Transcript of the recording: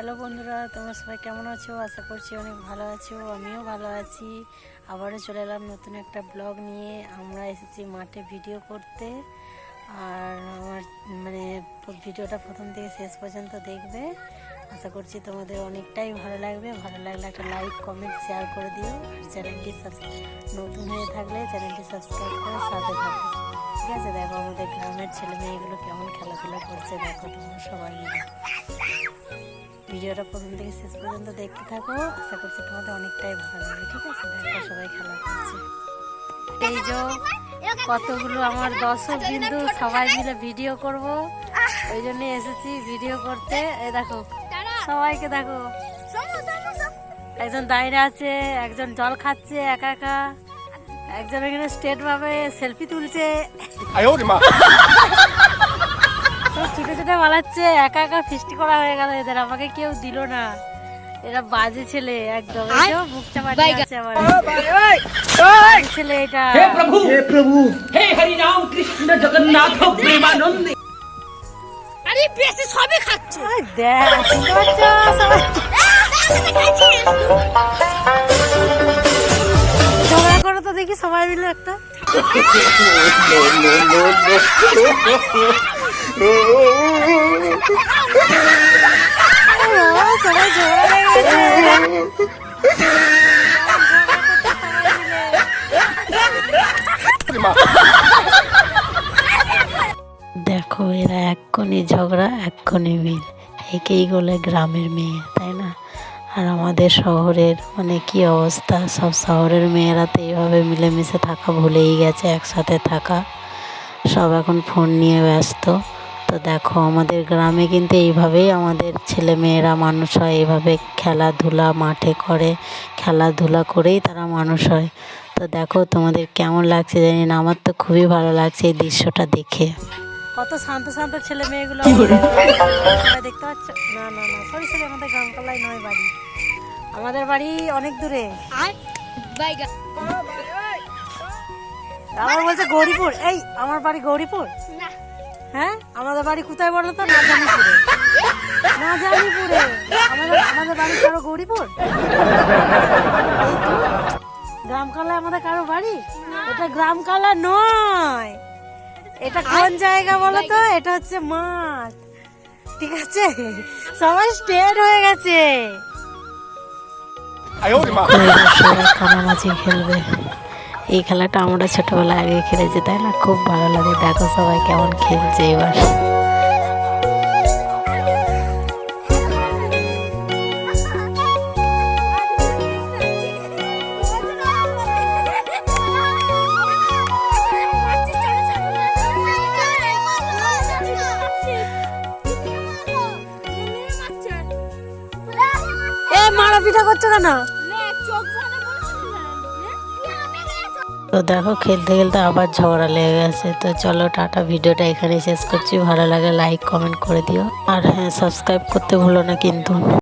Hello বন্ধুরা, তোমরা সবাই কেমন আছো? আশা করছি অনেক ভালো আছো, আমিও ভালো আছি। আবারও চলে এলাম নতুন একটা ব্লগ নিয়ে। আমরা এসেছি মাঠে ভিডিও করতে। আর আমার মানে ভিডিওটা প্রথম থেকে শেষ পর্যন্ত দেখবে। আশা করছি তোমাদের অনেকটাই ভালো লাগবে। ভালো লাগলে একটা লাইক, কমেন্ট, শেয়ার করে দিও। আর চ্যানেলটি নতুন হয়ে থাকলে চ্যানেলটি সাবস্ক্রাইব করে সাথে থাকো। ঠিক আছে, দেখো আমাদের গ্রামের ছেলে মেয়েগুলো কেমন খেলাধুলা করছে। দেখো তোমরা সবাই মিলে। ভিডিওটা প্রথম থেকে শেষ পর্যন্ত দেখতে থাকো। আশা করছি তোমাদের অনেকটাই ভালো লাগবে ঠিক আছে? দেখো সবাই খেলা করছে। এই যে কতগুলো আমার দর্শক বিন্দু সবাই মিলে ভিডিও করব। ওই জন্য এসেছি ভিডিও করতে। এই দেখো সবাইকে দেখো। একজন দাঁড়িয়ে আছে একজন জল খাচ্ছে একা একা। একজন এখানে স্টেট ভাবে সেলফি তুলছে। ছুটে ছুটে পালাচ্ছে একা একা ফিস্টি করা হয়ে গেল এদের আমাকে কেউ দিল না এরা বাজে ছেলে একদম মুখ চাপা আছে আমার ছেলে এটা হে প্রভু হে প্রভু হে হরি কৃষ্ণ জগন্নাথ আরে বেশি সবই দেখ তো দেখি সবাই মিলে একটা দেখো, এরা এক্ষুনি ঝগড়া এক্ষুনি মিল। একেই বলে গ্রামের মেয়ে, তাই না? আর আমাদের শহরের মানে কি অবস্থা। সব শহরের মেয়েরা তো এইভাবে মিলেমিশে থাকা ভুলেই গেছে, একসাথে থাকা। সব এখন ফোন নিয়ে ব্যস্ত। তো দেখো আমাদের গ্রামে কিন্তু এইভাবেই আমাদের ছেলে মেয়েরা মানুষ হয়। এইভাবে খেলাধুলা মাঠে করে খেলাধুলা করেই তারা মানুষ হয়। তো দেখো তোমাদের কেমন লাগছে জানি না আমার তো খুবই ভালো লাগছে এই দৃশ্যটা দেখে। কত শান্ত শান্ত ছেলে মেয়েগুলো দেখতে পাচ্ছ? না না না সরি সরি আমাদের গ্রামকালায় নয় বাড়ি। আমাদের বাড়ি অনেক দূরে। আমার বলছে গৌরীপুর এই আমার বাড়ি গৌরীপুর? না। হ্যাঁ? আমাদের বাড়ি কোথায় বলো তো? না জানিপুরে। না জানিপুরে। আমাদের আমাদের বাড়ি কারও গৌরীপুর? গ্রামকালা আমাদের কারও বাড়ি? এটা গ্রামকালা নয়। এটা কোন জায়গা বলো তো? এটা হচ্ছে মাঠ। ঠিক আছে? সবাই স্টেট হয়ে গেছে। কানামাঝি খেলবে? এই খেলাটা আমরা ছোটবেলায় আগে খেলেছি তাই না? খুব ভালো লাগে। দেখো সবাই কেমন খেলছে এবার। এ মারা পিঠা করছ কেন? তো দেখো, খেলতে খেলতে আবার ঝগড়া লেগে গেছে। তো চলো টাটা, ভিডিওটা এখানে শেষ করছি। ভালো লাগে লাইক কমেন্ট করে দিও। আর হ্যাঁ সাবস্ক্রাইব করতে ভুলো না কিন্তু।